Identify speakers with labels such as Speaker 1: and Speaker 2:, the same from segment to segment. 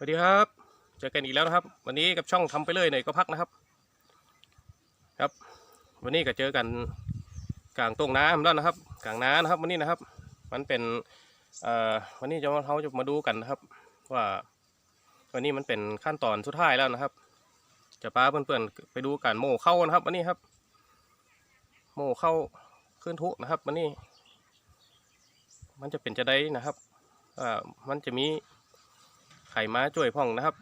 Speaker 1: สวัสดีครับ เจอกันอีกแล้วนะครับ วันนี้กับช่องทำไปเลยหน่อยก็พักนะครับ ครับ วันนี้ก็เจอกันกลางตรงน้ำแล้วนะครับกลางน้ำนะครับ วันนี้นะครับ มันเป็นเอ่อวันนี้จะมาเขาจะมาดูกันนะครับ ว่า วันนี้มันเป็นขั้นตอนสุดท้ายแล้วนะครับ จะป้าเพื่อนๆไปดูการโม่เข้านะครับ วันนี้ครับ โม่เข้าขึ้นทุนะครับ วันนี้ มันจะเป็นจะได้นะครับอ่ามันจะมี ข่ม้าจ่วยพ่องนะครับ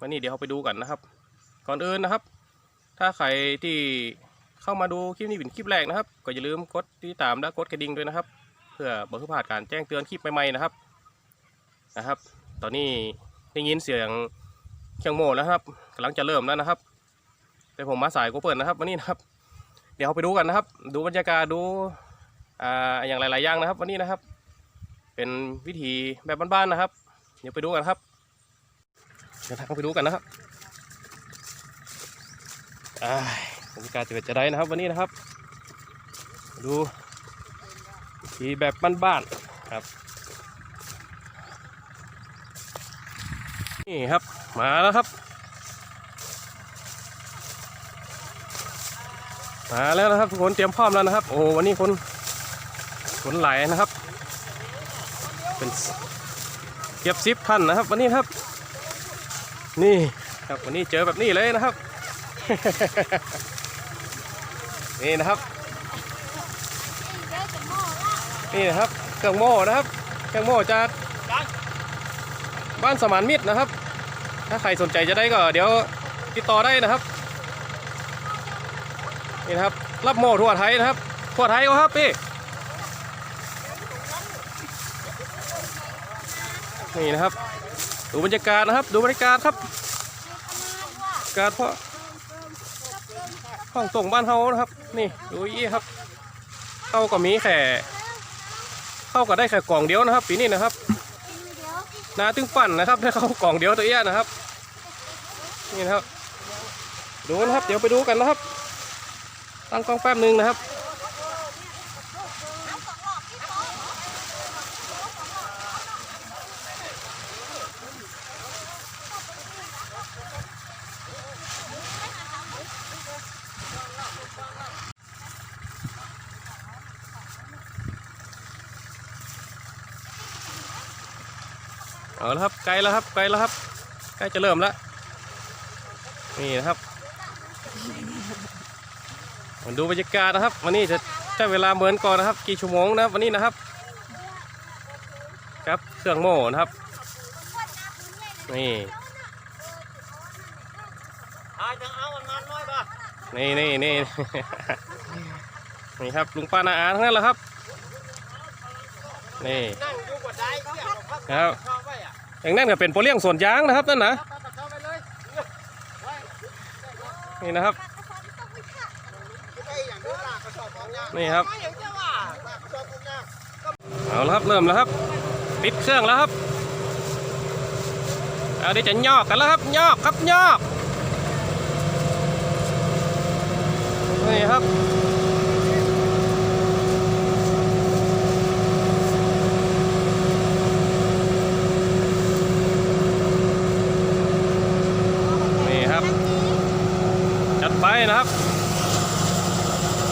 Speaker 1: วันนี้เดี๋ยวเราไปดูกันนะครับ ก่อนอื่นนะครับ ถ้าใครที่เข้ามาดูคลิปนี้เป็นคลิปแรกนะครับ ก็อย่าลืมกดติดตามและกดกระดิ่งด้วยนะครับ เพื่อบ่ให้พลาดการแจ้งเตือนคลิปใหม่ๆนะครับนะครับ ตอนนี้ได้ยินเสียงเครื่องโม่แล้วครับกำลังจะเริ่มแล้วนะครับ แต่ผมมาสายกูเปิดนะครับวันนี้นะครับ เดี๋ยวเราไปดูกันนะครับ ดูบรรยากาศดูอ่าอย่างหลายๆอย่างนะครับ วันนี้นะครับ เป็นวิธีแบบบ้านๆนะครับ เดี๋ยวไปดูกันครับ เดี๋ยวทางไปดูกันนะครับอ่าบรรยากาศจะเป็นจะได้นะครับวันนี้นะครับ ดูทีแบบบ้านๆครับ นี่ครับมาแล้วครับ มาแล้วนะครับทุกคนเตรียมพร้อมแล้วนะครับ โอ้วันนี้คนคนไหลายนะครับ เป็นเก็บซิปท่านนะครับ วันนี้ครับ นี่ครับวันนี้เจอแบบนี้เลยนะครับ นี่นะครับ นี่นะครับเครื่องโม่นะครับเครื่องโม่จากบ้านสมานมิตรนะครับ ถ้าใครสนใจจะได้ก็เดี๋ยวติดต่อได้นะครับนี่นะครับ รับโม่ทั่วไทยนะครับ ทั่วไทยก็ครับพี่นี่นะครับ ดูบรรยากาศนะครับ ดูบรรยากาศครับกาศเพราะห้องตรงบ้านเฮานะครับ นี่ดูยี่ครับเข้าก็มีแค่เข้าก็ได้แค่กล่องเดียวนะครับปีนี้นะครับนาตึงปั่นนะครับได้เข้ากล่องเดียวตัวเอี้ยนะครับนี่นะครับดูนะครับ เดี๋ยวไปดูกันนะครับ ตั้งกล้องแป๊บหนึ่งนะครับ เอาละครับไกลแล้วครับไกลแล้วครับใกล้จะเริ่มแล้วนี่นะครับมาดูบรรยากาศนะครับ วันนี้จะใช้เวลาเหมือนก่อนนะครับ กี่ชั่วโมงนะครับวันนี้นะครับ ครับเครื่องโม่นะครับนี่
Speaker 2: อาจังเอามันมันน้อยป่ะ
Speaker 1: นี่นี่นี่นี่ครับลุงป้านาอาทั้งนั้นแหละครับนี่
Speaker 2: นั่งอยู่กว่าได้เกี่ยวกับ
Speaker 1: ครับ
Speaker 2: เข้าไป อ
Speaker 1: ย่างนั้นก็เป็นโปรเลี้ยงสวนยางนะครับนั่นนะนี่นะครับ
Speaker 2: นี่
Speaker 1: ครับ
Speaker 2: เอาง
Speaker 1: เอาละครับเริ่มแล้วครับ ปิดเครื่องแล้วครับเอาเดี๋ยวจะยอกกันแล้วครับยอกครับยอกนี่ครับนี่ครับ จัดไป นะครับ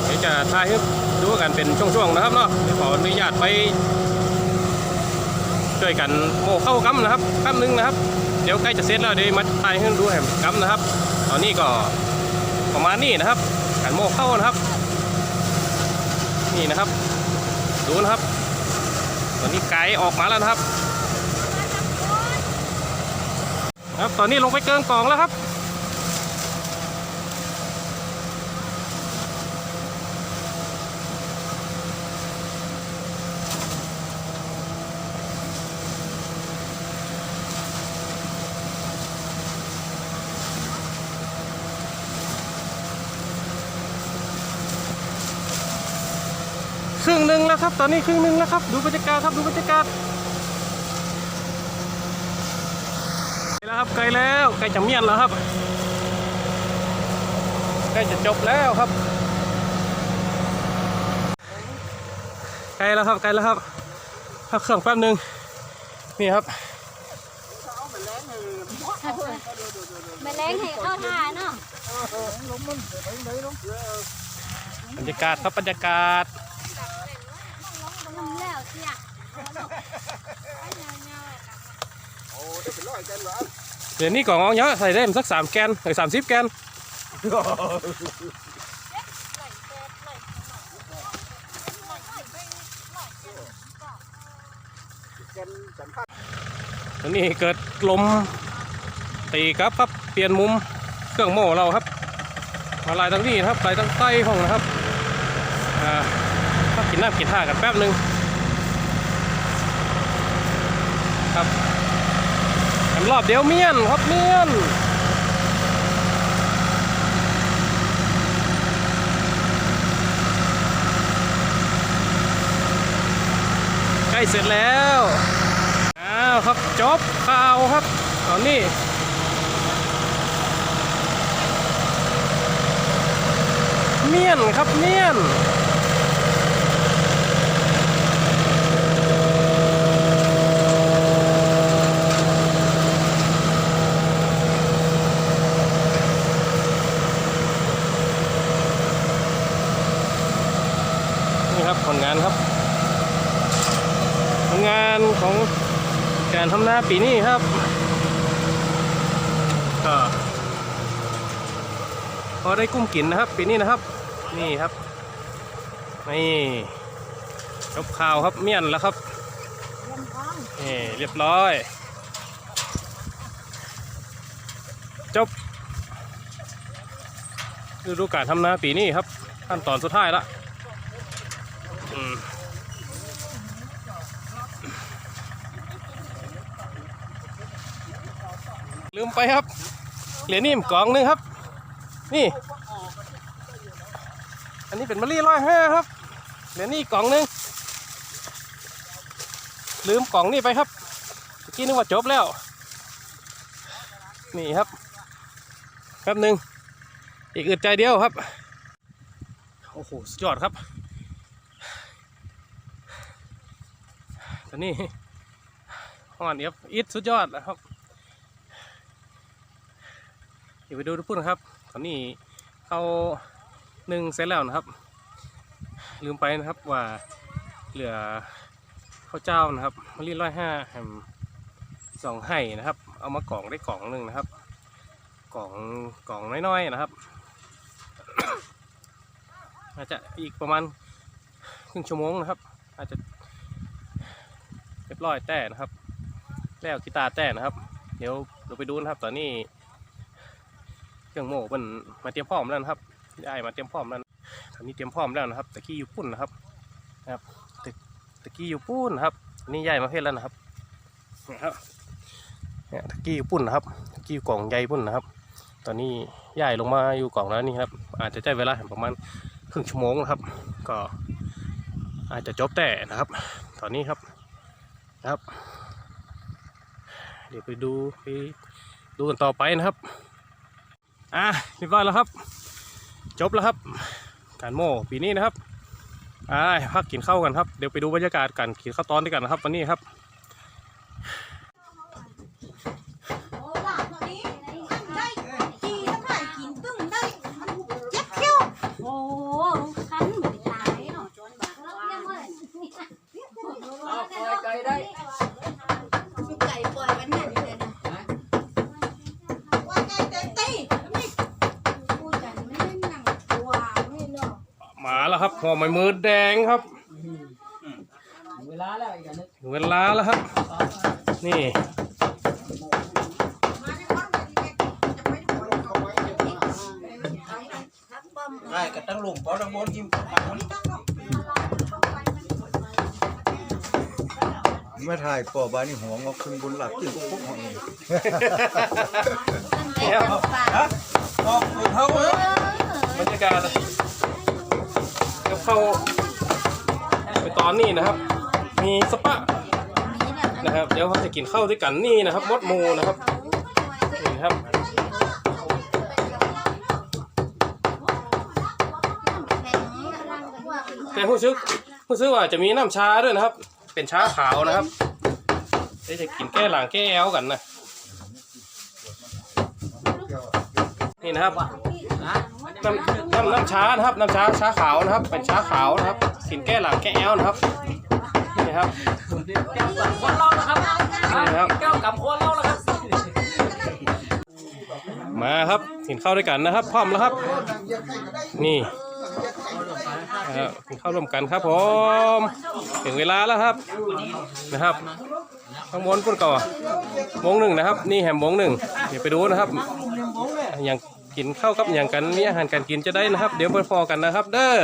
Speaker 1: เดี๋ยวจะถ่ายให้ดูกันเป็นช่วงๆนะครับเนาะเดี๋ยวขออนุญาตไปช่วยกันโม่เข้ากำนะครับกำหนึงนะครับ เดี๋ยวใกล้จะเสร็จแล้วเดี๋ยวมาถ่ายให้ดูแหมกำนะครับ ตอนนี้ก็ประมาณนี้นะครับการโม่เข้านะครับ นี่นะครับ ดูนะครับ ตอนนี้ไก่ออกมาแล้วนะครับ ครับตอนนี้ลงไปเกินกล่องแล้วครับ ครึ่งหนึ่งแล้วครับ ตอนนี้ครึ่งหนึ่งแล้วครับ ดูบรรยากาศครับ ดูบรรยากาศไกลแล้วครับไกลแล้วใกล้จะเมียนแล้วครับใกล้จะจบแล้วครับใกล้แล้วครับใกล้แล้วครับพักเครื่องแป๊บหนึ่งนี่ครับ
Speaker 2: เอาไปแรงเลย
Speaker 3: แมลงให้เอาทาเนาะ
Speaker 2: ลมมันไปไหนลม
Speaker 1: บรรยากาศครับบรรยากาศ
Speaker 3: ลงแล้วเสีย
Speaker 2: โอ้ได้เป็นร้อยกันเหรอ
Speaker 1: เดี๋ยวนี้กล่องเอาเยอะใส่ได้สักสามแกนหรือสามสิบแกนตอนนี้เกิดลมตีครับครับเปลี่ยนมุมเครื่องโม่เราครับมาลายทั้งนี้นะครับลายทั้งใต้ห้องนะครับอ่าพักกินน้ำกินท่ากันแป๊บหนึ่ง ครับกันรอบเดียวเมียนครับเมียนใกล้เสร็จแล้วอ้าวครับจบข่าวครับตอนนี้เมียนครับเมียนครับผลงานครับ ผลงานของ การทำนาปีนี้ครับ ก็พอได้กุ้มกินนะครับ ปีนี้นะครับ นี่ครับนี่จบข่าวครับเมียนแล้วครับนี่เรียบร้อย จบฤดูการทำนาปีนี้ครับขั้นตอนสุดท้ายละอืม ลืมไปครับ เหรียญนี่มกล่องหนึงครับ นี่ อันนี้เป็นมะลิร้อยห้าครับ เหรียญนี่กล่องหนึง ลืมกล่องนี่ไปครับเมื่อกี้นึกว่าจบแล้ว นี่ครับแป๊บหนึ่งอีกอึดใจเดียวครับ โอ้โหสุดยอดครับ ตอนนี้ห้องอันเอฟอิดสุดยอดนะครับ เดี๋ยวไปดูทุกพูดนะครับ ตอนนี้เข้าหนึ่งเสร็จแล้วนะครับ ลืมไปนะครับว่าเหลือข้าวเจ้านะครับมะลิร้อยห้าแฮมสองไห่นะครับ เอามากล่องได้กล่องหนึ่งนะครับ กล่องกล่องน้อยๆนะครับอาจจะอีกประมาณครึ่งชั่วโมงนะครับ อาจจะเรียบร้อยแต่นะครับ แล้วกีตาร์แต่นะครับ เดี๋ยวเราไปดูนะครับตอนนี้ เครื่องโม่มันมาเตรียมพร้อมแล้วนะครับได้มาเตรียมพร้อมแล้วนะตอนนี้เตรียมพร้อมแล้วนะครับตะกี้อยู่ปุ่นนะครับนะครับตะตะกี้อยู่ปุ่นนะครับอันนี้ใหญ่มาเพศแล้วนะครับนะครับเนี่ยตะกี้อยู่ปุ่นนะครับตะกี้อยู่กล่องใหญ่ปุ่นนะครับ ตอนนี้ใหญ่ลงมาอยู่กล่องแล้วนี่ครับอาจจะใช้เวลาประมาณครึ่งชั่วโมงนะครับ ก็อาจจะจบแต่นะครับ ตอนนี้ครับนะครับ เดี๋ยวไปดูไปดูกันต่อไปนะครับ อะเรียบร้อยแล้วครับ จบแล้วครับ การโม่ปีนี้นะครับอ่าพักกินข้าวกันครับ เดี๋ยวไปดูบรรยากาศกันกินข้าวตอนด้วยกันนะครับวันนี้ครับ
Speaker 4: โอ้หลานคนนี้อันได้ขี่ทั้งหลายกินตึ้งได้มันเจ็บเขี้ยว
Speaker 3: โอ้คันเหมือนตายเนาะแล้วยังไง
Speaker 4: ไก่ได้ไก่ปล่อยมันนั่นเลยนะว่าไก่เต็มตีนี่พูดกันไม่ได้นั่งว้าไม่เนาะ
Speaker 1: มาแล้วครับหัวไม้มือแดงครับ
Speaker 5: เวลาแล้วอีกอันนึง
Speaker 1: ถึงเวลาแล้วครับ นี่
Speaker 4: มาในความเป็นแกจะไม่ปล่อยเขาไว้เดี๋ยวนี้ทับป้อม
Speaker 2: ใช่กับตั้งหลุมเพราะตั้งบนยิ้ม
Speaker 6: ไม่ถ่ายปอบานี่หัวงอกขึ้นบนหลักที่พวกของเอง
Speaker 1: เดี๋ยว
Speaker 2: ออกเท่าเออบ
Speaker 1: รรยากาศกับ เข้าไปตอนนี้นะครับ มีสปะนะครับ เดี๋ยวเขาจะกินข้าวด้วยกันนี่นะครับมดมูนะครับนี่ครับแต่ผู้ซื้อผู้ซื้อว่าจะมีน้ำชาด้วยนะครับ เป็นชาขาวนะครับเดี๋ยวจะกินแก้หลังแก้แอลกันนะนี่นะครับ
Speaker 5: นะ
Speaker 1: น้ำน้ำน้ำช้านะครับน้ำช้าช้าขาวนะครับ เป็นช้าขาวนะครับกินแก้หลังแก้แอลนะครับนี่ครับ
Speaker 5: แก้วกับคนเล่านะครับ
Speaker 1: นี่ครับ
Speaker 5: แก้วกับคนเล่านะครับ
Speaker 1: มาครับกินข้าวด้วยกันนะครับ พร้อมแล้วครับ นี่นะครับกินข้าวร่วมกันครับผมถึงเวลาแล้วครับนะครับข้างบนพุ่นก่อนวงหนึ่งนะครับ นี่แฮมวงหนึ่งเดี๋ยวไปดูนะครับอย่าง กินข้าวกับอย่างกันมีอาหารการกินจะได้นะครับ เดี๋ยวไปพอกันนะครับ เด้อ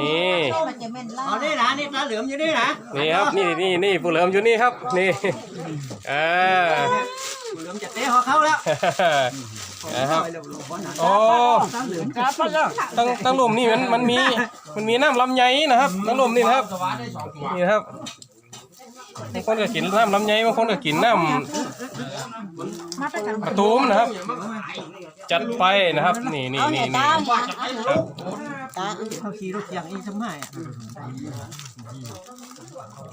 Speaker 1: นี่
Speaker 2: เอานี่นะนี่ตาเหลือมอยู่นี่นะ
Speaker 1: นี่ครับนี่นี่นี่ผู้เหลิมอยู่นี่ครับ นี่อ่า
Speaker 2: เหลือมจะเตะหัวเขาแล้ว
Speaker 1: นะครับ โอ้ตั้งตั้งลมนี่มันมันมีมันมีน้ำลำไยนะครับตั้งลมนี่นะครับนี่นะครับ บางคนก็กินน้ำลำไยบางคนก็กินน้ำมะตูมนะครับ จัดไปนะครับ นี่นี่นี่นี่ครับ
Speaker 2: ตาเขาขี่รถอย่างนี้ทำไม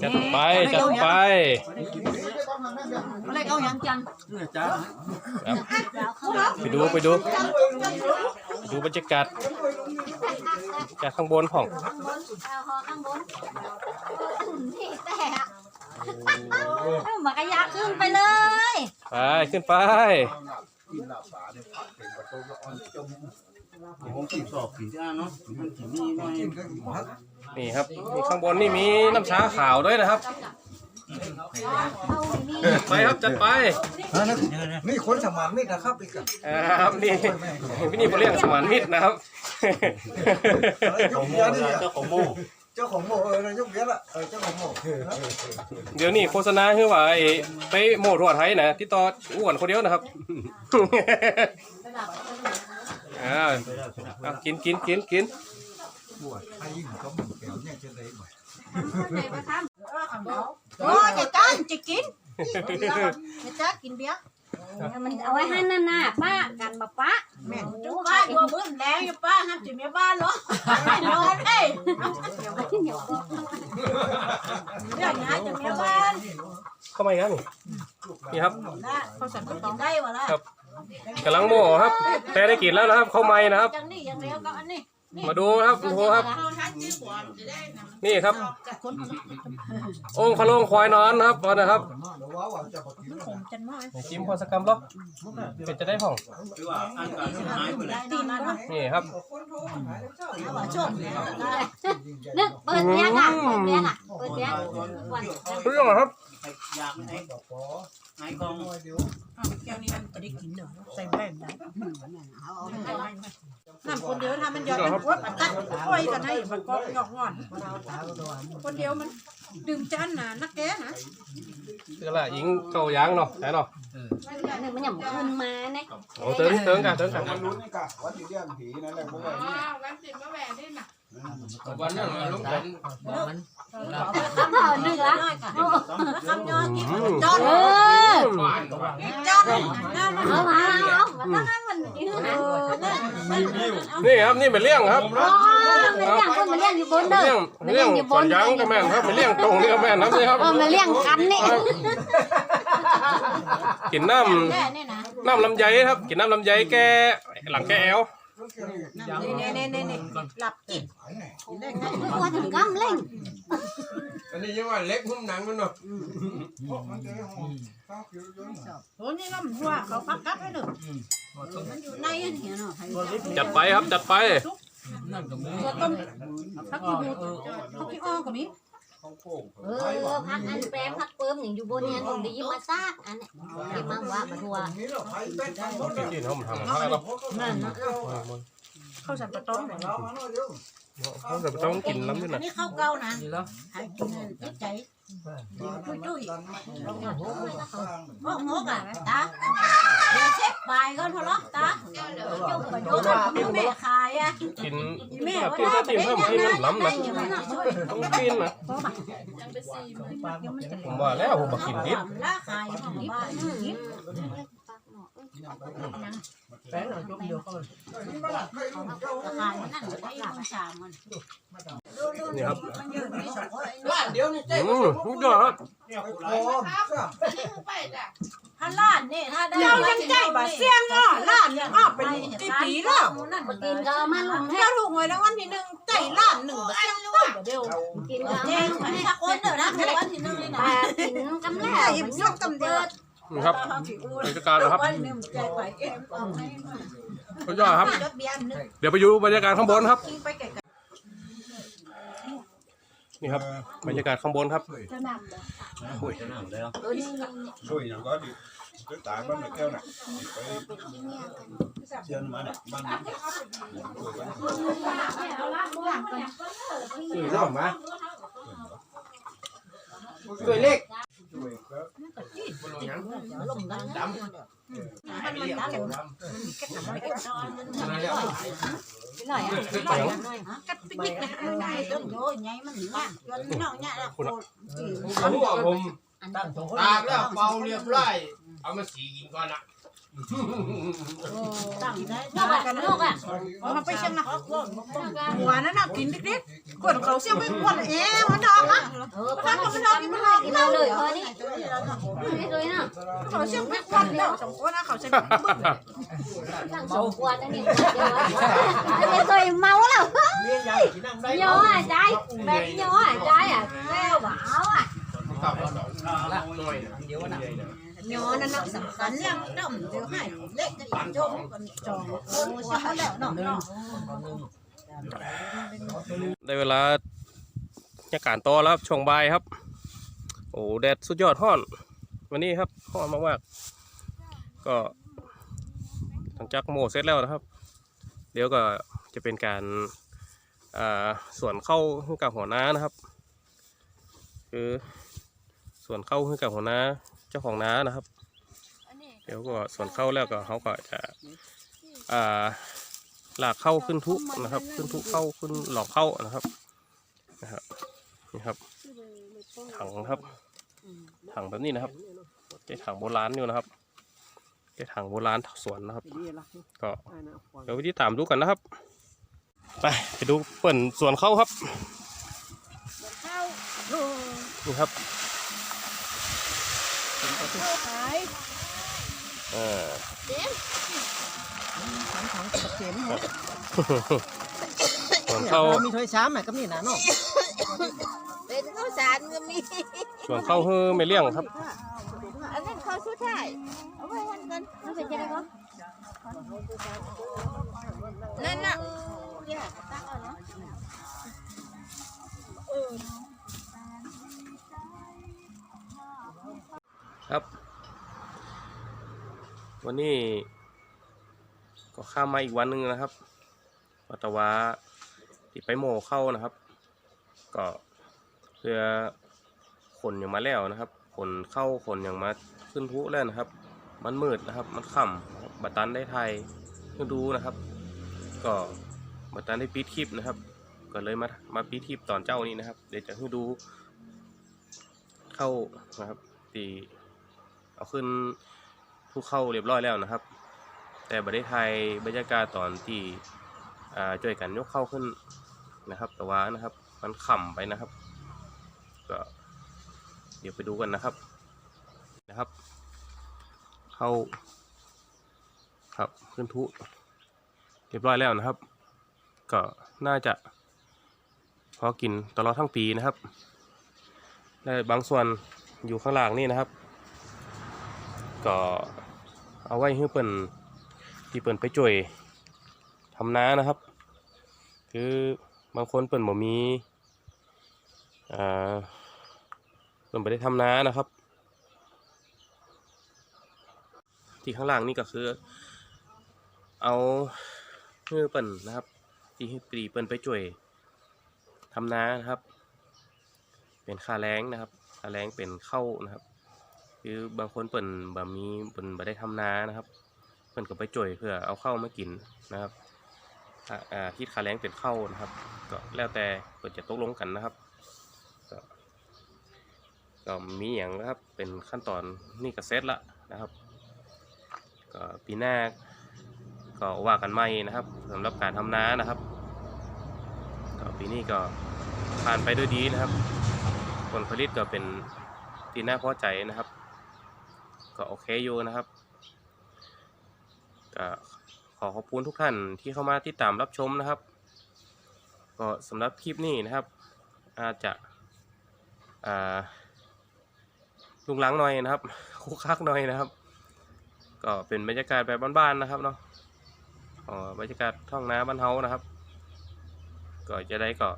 Speaker 1: จัดไปจัดไป
Speaker 2: อะไรเอาอย่างจัง
Speaker 1: ครับไปดูไปดูดูบรรยากาศจากข้างบนของ
Speaker 3: เอาหอข้างบนอุ่นที่แต่อะ เอาหมากระยะขึ้นไปเลย
Speaker 1: ไปขึ้นไป
Speaker 6: ผมกินสอบกินจ้าเนาะมันกินนี่หน่อย
Speaker 1: นี่ครับนี่ข้างบนนี่มีน้ำชาขาวด้วยนะครับ
Speaker 3: เอานี่
Speaker 1: ไปครับจัดไป
Speaker 6: นี่คนสมานมิตรนะครับอีกอะ
Speaker 1: ครับนี่พี่นี่เขาเรียกสมานมิตรนะครับ
Speaker 6: ยกเบี้ยนี่เจ้าของโม เจ้าของโมเออยกเบี้ยละเออเจ้าของโม
Speaker 1: เดี๋ยวนี้โฆษณาคือว่าไอ้ไปโมทั่วไทยนะที่ต่ออ้วนคนเดียวนะครับ อ่าเอากินกินกินกิน
Speaker 6: บวชใครยิ่งก็มึงแก้วเนี่ยจะได้บ่
Speaker 3: ไหนมาท
Speaker 4: โอ้ยจะกันจะกินจะจ้ากินเบียร์ำ
Speaker 3: มันเอาไว้ให้นั่นน่ะป้ากันมาป้า
Speaker 4: แม่นจุ๊ป้าอยู่บื้นแรงอยู่ป้าห้ามจิเมียบ้านเหรอนอนเอ้ย
Speaker 3: เดี๋ยวไปที่เหนียว
Speaker 4: เรื่องงานจะเมียบ้าน
Speaker 1: เข้ามาอีกครับนี่นี่ครับ
Speaker 4: นะเขาสั่งก็ต้องได้วะล่ะ
Speaker 1: ครับกำลังโม่ครับ แต่ได้กินแล้วนะครับ เข้าไม้นะครับ
Speaker 4: จังนี่อย่างเดียวก็อันนี้
Speaker 1: มาดูครับดูครับ นี่ครับ องค์พะโลงควายนอนนะครับพอนะครับ
Speaker 6: เดี๋ยวว่าว่าจะบอกกิน
Speaker 4: ผมจันน้อย
Speaker 1: จิ้มพอสกรรมล็อกเป็นจะได้ห้อง
Speaker 4: ตีนนะ
Speaker 1: นี่ครับ
Speaker 4: เอาว่าชม
Speaker 3: นึกเปิดเบียงอะเปิดเบียงอะเปิดเบียงวัน
Speaker 1: เรื่องอะไรครับ
Speaker 2: อยากให้ไอ้กอง
Speaker 4: แก้วนี้มันจะได้กินเนอะใส่แป้งได้นั่นคนเดียวทำมันยอดมันวัดมันตัดค่อยกันให้มันก็หยอกงอนคนเดียวมันดึงจานน่ะนักแกนะ
Speaker 1: คืออะไรยิงเก่ายางเนาะไหนเนาะ
Speaker 3: หนึ่งมันหย่ำขึ้นมาเนี่ย
Speaker 1: โอ้เติงเติงกันเติงกัน
Speaker 6: มันลุ้นนี่กะวัดที่เลี้ยงผีนั่นแหละพวกนี้
Speaker 5: วันนั้นลูก เป็นมัน
Speaker 3: ข้าวเผาหนึ่งละ
Speaker 4: คำยอกินจอน
Speaker 3: เออ
Speaker 4: จอนน้ำมัน
Speaker 3: เอามาเอามาตั้งมันยืน
Speaker 4: เอ
Speaker 3: นะ
Speaker 4: อ
Speaker 1: นี่ครับนี่เป็นเลี้ยงครับ
Speaker 3: อ๋อมันเลี้ยงคนมันเลี้ยงอยู่บนเด้อ
Speaker 1: เลี้ยงเลี้ยงส่วนยางก็แม่นครับเป็นเลี้ยงตรงนี่ก็แม่นครับนี่ครับ
Speaker 3: เออมันเลี้ยงกันนี่
Speaker 1: กินน้
Speaker 4: แค่นี่นะำ
Speaker 1: น้ำลำไยครับ กินน้ำลำไยแกหลังแกแอล
Speaker 4: นี่นี่นี่นี่หลับกิน
Speaker 3: ตัวถึงกำเล่ง
Speaker 1: อันนี้ยังว่าเล็กหุ้มหนังมันเนาะ
Speaker 4: โอ้นี่น้ำหัวเขาพักกับให้หนึ่งมันอยู่ในอันเหี้ยเนาะ
Speaker 1: จัดไปครับจัดไป
Speaker 5: นั่นก็มี
Speaker 4: ตัวต้มพักกี่หูพักกี่อ้อก็มี
Speaker 3: เออพักอันแปรพักเปิมอย่างอยู่บนเนี่ยผมได้ยินมาซากอันเนี้ยเก็บมาว่ามาทัว
Speaker 1: ที่ที่เขาทำอะไรเนาะ
Speaker 4: นั่นนะ ข้าวสันปะต้ม
Speaker 1: เขาจะต้องกินน้ำด้วย
Speaker 4: อั
Speaker 1: นะ
Speaker 4: นนี้ข้าวเก่านะ
Speaker 5: นี่แล้ว
Speaker 4: หากินติดใจจุ้ยจุ้ยโอ้โหกะตาเดี๋ยวเช็คไปก็ทะเลาะตาจุ้งไปโยนแม่ขายอะ
Speaker 1: กิน
Speaker 4: แม่
Speaker 1: กินถ้ากินเพิ่มกินน้ำล้ำนะต้องกินนะผมว่าแล้วผมมากินดิบ
Speaker 4: ล่าขายของบ้านกิน
Speaker 5: แป้งเราจบเดียวก็
Speaker 4: ขายนั่นไอ้มันชามมัน
Speaker 1: นี่ครับ
Speaker 5: ร้านเดียวนี่
Speaker 1: อืมสุดยอดครับ
Speaker 6: พร้อม
Speaker 4: พันล้านนี่ถ้าได้
Speaker 7: เจ้ายังใจบ่เสียงอะล้านยังอ้อเป็นกี่ปีแล้ว
Speaker 3: มากินก็มาลุงให้
Speaker 7: ถ้าถูกหวยรางวัลที่หนึ่งใจล้านหนึ่งบ่เสียงเลยบ่เดียว
Speaker 3: กินก็เอา
Speaker 4: แจ้
Speaker 3: มาง
Speaker 4: ให้คนเด้อนะวันที่หนึ่งนี่นะ
Speaker 3: กินกำแล้วมันยกกำเดิด
Speaker 1: นี่ครับบรรยากาศนะครับ
Speaker 7: วันหนึ่งใจไหวเอ็มเอาให้
Speaker 1: สุดยอดครับ
Speaker 4: รถเบียร์นึง
Speaker 1: เดี๋ยวไปดูบรรยากาศข้างบนครับ
Speaker 7: กินไปไกล
Speaker 1: นี่ครับบรรยากาศข้างบนครับ
Speaker 3: จะนำเลย
Speaker 1: อุ้ย
Speaker 6: ช่วยอย่างก็ดิก็ตายบ้านแก้วน่ะไปเชียนมาเนี่ยบ้าน
Speaker 5: สื่อหล่ อมะสื่อเล็ก
Speaker 6: ช่วยก็
Speaker 5: ลงดำ
Speaker 7: มันมันดัง
Speaker 3: หน่อยอะ
Speaker 7: กัดปิกนะง่าย
Speaker 4: ต้นโยใหญ่มันมากจนน้องเนี่ยละโคตร
Speaker 5: ผมบอกผม
Speaker 3: ตั้ง
Speaker 5: ตากแล้วเป่าเรียบร้อยเอามาสีกินก่อนนะ
Speaker 4: ตั้งได้
Speaker 3: นกอะนกอะ
Speaker 7: เอาไปเชียงนะ
Speaker 3: นกอะ
Speaker 7: หัวนั่นน่ะกินเล็กๆคนเขาเสียงไม่อ้วนเอ๊ะมันดองอะ
Speaker 3: เออพักก็ไม่ได้กินไม่ได้กินเอาเลยพอนี่ไม่เลยนะ
Speaker 7: เขาเสียงไม่อ้วนแล้วสองคนนะเขาเสียงบึ้ง
Speaker 3: ตั้งสมควรนะนี่เดี๋ยวไม่เคยเมาแล้ว
Speaker 5: เลี้ยงยังกินน้ำได้
Speaker 3: ย่ออะใจแบบย่ออะใจอะแล้วหวาวอะ
Speaker 5: กลับแล้วละหน่อยเดี๋ยวนะ
Speaker 7: ยอนั่นน่ะสำคัญ
Speaker 4: กันเรื่องต้มเดี๋ยวให้เล็กจะอีกโจมกันจองโอ้เช้าแล้วเนาะเนาะ
Speaker 1: ได้เวลาบรรยากาศต่อแล้วครับช่วงบ่ายครับ โอ้แดดสุดยอดฮ้อน วันนี้ครับฮ้อนมากๆก็หลังจากโมเสร็จแล้วนะครับ เดี๋ยวก็จะเป็นการอ่าส่วนเข้าให้กับหัวหน้านะครับ คือส่วนเข้าให้กับหัวหน้า เจ้าของน้านะครับ เดี๋ยวก็ส่วนเข้าแล้วก็เขาก็จะอ่าหลากเข้าขึ้นทุนะครับ ขึ้นทุเข้าขึ้นหลอกเข้านะครับนะครับนี่ครับ ถังครับ ถังแบบนี้นะครับเจ๊ถังโบราณอยู่นะครับเจ๊ถังโบราณสวนนะครับ ก็เดี๋ยววิธีตามดูกันนะครับ ไปไปดูเปิ่นสวนเข้าครับนี่ครับ เออสวนเข้า
Speaker 5: มีถ้วยช้ำไหมก็มีนะเนาะ
Speaker 4: เป็นข้าวสารก็มี
Speaker 1: สวนเข้าเฮือไม่เลี่ยงครับ
Speaker 4: อันนั้นข้าวสุดท้ายเอาไว้หันกัน
Speaker 3: มันเป็นยังไงก็
Speaker 4: นั่นน่ะ
Speaker 1: ครับ วันนี้ ก็ข้ามมาอีกวันหนึ่งนะครับวัตวาที่ไปโมเข้านะครับ ก็เพื่อขนอย่างมาแล้วนะครับขนเข้าขนอย่างมาขึ้นทุแล้วนะครับ มันมืดนะครับ มันค่ำบัตันได้ไทยเพื่อดูนะครับ ก็บัตันได้ปีดคลิปนะครับ ก็เลยมามาปีดคลิปตอนเจ้านี้นะครับ เดี๋ยวจะให้ดู เข้านะครับตีเอาขึ้น ทุกเข้าเรียบร้อยแล้วนะครับ แต่บัได้ไทยบรรยากาศตอนที่ช่วยกันยกเข้าขึ้นนะครับ แต่ว่านะครับ มันขำไปนะครับ ก็เดี๋ยวไปดูกันนะครับนะครับ เข้าครับขึ้นทุเรียบร้อยแล้วนะครับ ก็น่าจะพอกินตลอดทั้งปีนะครับและบางส่วนอยู่ข้างล่างนี่นะครับ ก็ เอาไว้ให้เปิ่นที่เปิ่นไปจ่วยทำนานะครับ คือบางคนเปิ่นบ่มีอ่าเปิ่นไปได้ทำนานะครับ ที่ข้างล่างนี่ก็คือ เอาเพื่อเปิ่นนะครับ ที่ปีเปิ่นไปจ่วยทำนานะครับ เป็นค่าแรงนะครับค่าแรงเป็นเข้านะครับ คือบางคนเปิ่นแบบมีเปิ่นบ่ได้ทำนานะครับ เปิ่นก็ไปจ่วยเพื่อเอาเข้ามากินนะครับอ่าคิดค่าแรงเป็นเข้านะครับ ก็แล้วแต่เปิ่นจะตกลงกันนะครับก็ก็มีอย่างนะครับเป็นขั้นตอนนี่ก็เซตละนะครับก็ปีหน้าก็ว่ากันใหม่นะครับสำหรับการทำนานะครับก็ปีนี้ก็ผ่านไปด้วยดีนะครับ ผลผลิตก็เป็นที่น่าพอใจนะครับ ก็โอเคอยู่นะครับก็ขอขอบคุณทุกท่านที่เข้ามาติดตามรับชมนะครับ ก็สำหรับคลิปนี้นะครับ อาจจะลุงหลังหน่อยนะครับคุกคักหน่อยนะครับ ก็เป็นบรรยากาศแบบบ้านๆนะครับเนาะอ๋อบรรยากาศท้องนาบ้านเฮานะครับ ก็จะได้ก็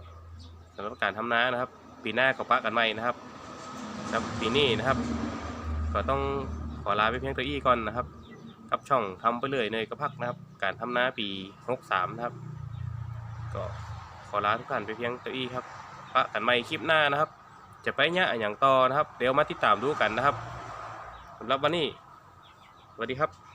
Speaker 1: สำหรับการทำนานะครับ ปีหน้าก็ปะกันใหม่นะครับครับปีนี้นะครับ ก็ต้อง ขอลาไปเพียงตัวอี้ก่อนนะครับ กับช่องทำไปเลยเนยกระพักนะครับ การทำนาปีหกสามนะครับ ก็ขอลาทุกท่านไปเพียงตัวอี้ครับปะกันใหม่คลิปหน้านะครับ จะไปเนี้ยอย่างต่อนะครับ เดี๋ยวมาติดตามดูกันนะครับสำหรับวันนี้สวัสดีครับ